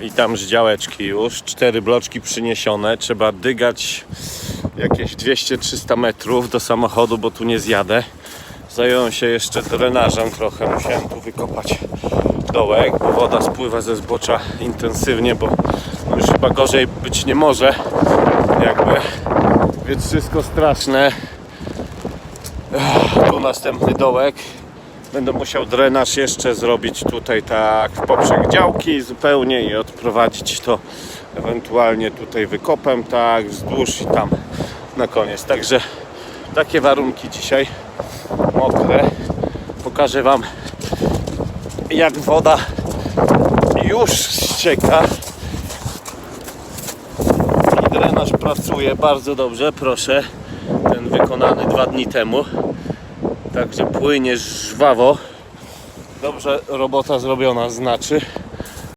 I tam działeczki już, cztery bloczki przyniesione. Trzeba dygać jakieś 200-300 metrów do samochodu, bo tu nie zjadę. Zająłem się jeszcze drenażem trochę, musiałem tu wykopać dołek, bo woda spływa ze zbocza intensywnie, bo już chyba gorzej być nie może, jakby, więc wszystko straszne. Tu następny dołek. Będę musiał drenaż jeszcze zrobić tutaj tak w poprzek działki zupełnie i odprowadzić to ewentualnie tutaj wykopem tak wzdłuż i tam na koniec. Także takie warunki dzisiaj mokre. Pokażę Wam jak woda już ścieka i drenaż pracuje bardzo dobrze, proszę ten wykonany dwa dni temu także płynie żwawo. Dobrze robota zrobiona znaczy